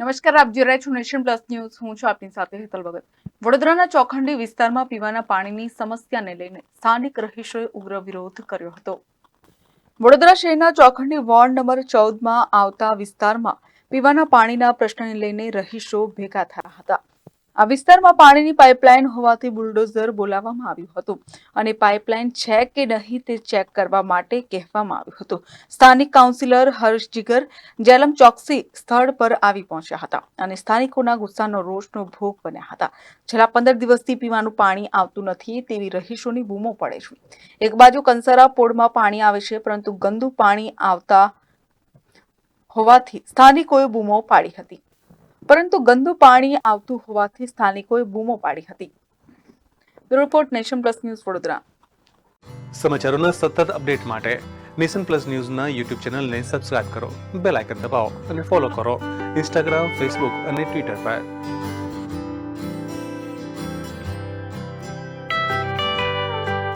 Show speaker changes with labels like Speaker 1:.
Speaker 1: નમસ્કાર, આપ જોઈ રહ્યા છો નેશન પ્લસ ન્યૂઝ. હું છું આપની સાથે હેતલ ભગત. વડોદરાના ચોખંડી વિસ્તારમાં પીવાના પાણીની સમસ્યાને લઈને સ્થાનિક રહીશોએ ઉગ્ર વિરોધ કર્યો હતો. વડોદરા શહેરના ચોખંડી વોર્ડ નંબર ચૌદમાં આવતા વિસ્તારમાં પીવાના પાણીના પ્રશ્નને લઈને રહીશો ભેગા થયા હતા. આ વિસ્તારમાં પાણીની પાઇપલાઇન હોવાથી બુલડોઝર બોલાવવામાં આવ્યું હતું અને પાઇપલાઇન છે કે નહીં તે ચેક કરવા માટે કહેવામાં આવ્યું હતું. સ્થાનિક કાઉન્સિલર હર્ષ જીગર જેલમ ચોકસી સ્થળ પર આવી પહોંચ્યા હતા અને સ્થાનિકોના ગુસ્સાનો રોષનો ભોગ બન્યા હતા. છેલ્લા પંદર દિવસથી પીવાનું પાણી આવતું નથી તેવી રહીશોની બૂમો પડે છે. એક બાજુ કંસારા પોળમાં પાણી આવે છે, પરંતુ ગંદુ પાણી આવતા હોવાથી સ્થાનિકોએ બૂમો પાડી હતી. પરંતુ ગંદુ પાણી આવતું હોવાથી સ્થાનિકોએ બૂમો પાડી હતી. Report Nation Plus News Vadodara.
Speaker 2: સમાચારોના સતત અપડેટ માટે નેશન પ્લસ ન્યૂઝના યુટ્યુબ ચેનલને સબસ્ક્રાઇબ કરો, બેલ આઇકન દબાવો અને ફોલો કરો ઇન્સ્ટાગ્રામ, ફેસબુક અને ટ્વિટર પર.